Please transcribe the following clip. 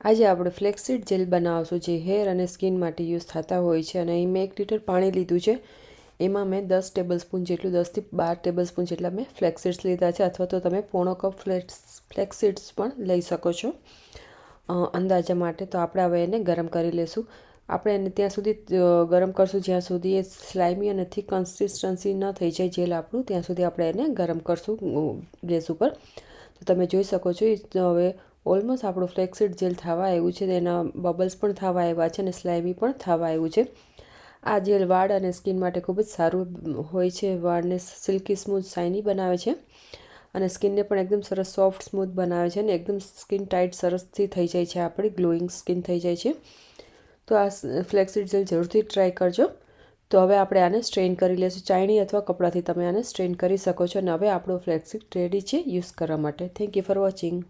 આજે આપણે flaxseed jail બનાવશું જે હેર અને સ્કિન માટે યુઝ થતા હોય છે અને અહીં મેં એક લીટર પાણી લીધું છે. એમાં મેં દસ ટેબલ સ્પૂન જેટલું દસથી બાર ટેબલ સ્પૂન જેટલા મેં ફ્લેક્સીડ્સ લીધા છે અથવા તો તમે પોણો કપ ફ્લેક્સ, ફ્લેક્સીડ્સ પણ લઈ શકો છો. અંદાજા માટે તો આપણે હવે એને ગરમ કરી લેશું. આપણે એને ત્યાં સુધી ગરમ કરશું. જ્યાં સુધી એ સ્લાઇમી અને થીક કન્સિસ્ટન્સી ન થઈ જાય જેલ આપણું, ત્યાં સુધી આપણે એને ગરમ કરશું ગેસ ઉપર. તો તમે જોઈ શકો છો હવે ઓલમોસ્ટ આપણું ફ્લેક્સિડ જેલ થવા આવ્યું છે, તેના બબલ્સ પણ થવા આવ્યા છે અને સ્લાઇમી પણ થવા આવ્યું છે. આ જેલ વાળ અને સ્કિન માટે ખૂબ જ સારું હોય છે. વાળને સિલ્કી સ્મૂથ શાઇની બનાવે છે અને સ્કિનને પણ એકદમ સરસ સોફ્ટ સ્મૂથ બનાવે છે અને એકદમ સ્કિન ટાઈટ સરસથી થઈ જાય છે. આપણી ગ્લોઈંગ સ્કિન થઈ જાય છે. તો આ ફ્લેક્સિડ જેલ જરૂરથી ટ્રાય કરજો. તો હવે આપણે આને સ્ટ્રેન કરી લઈશું ચાયણી અથવા કપડાથી તમે આને સ્ટ્રેન કરી શકો છો અને હવે આપણો ફ્લેક્સિક રેડી છે યુઝ કરવા માટે. Thank you for watching.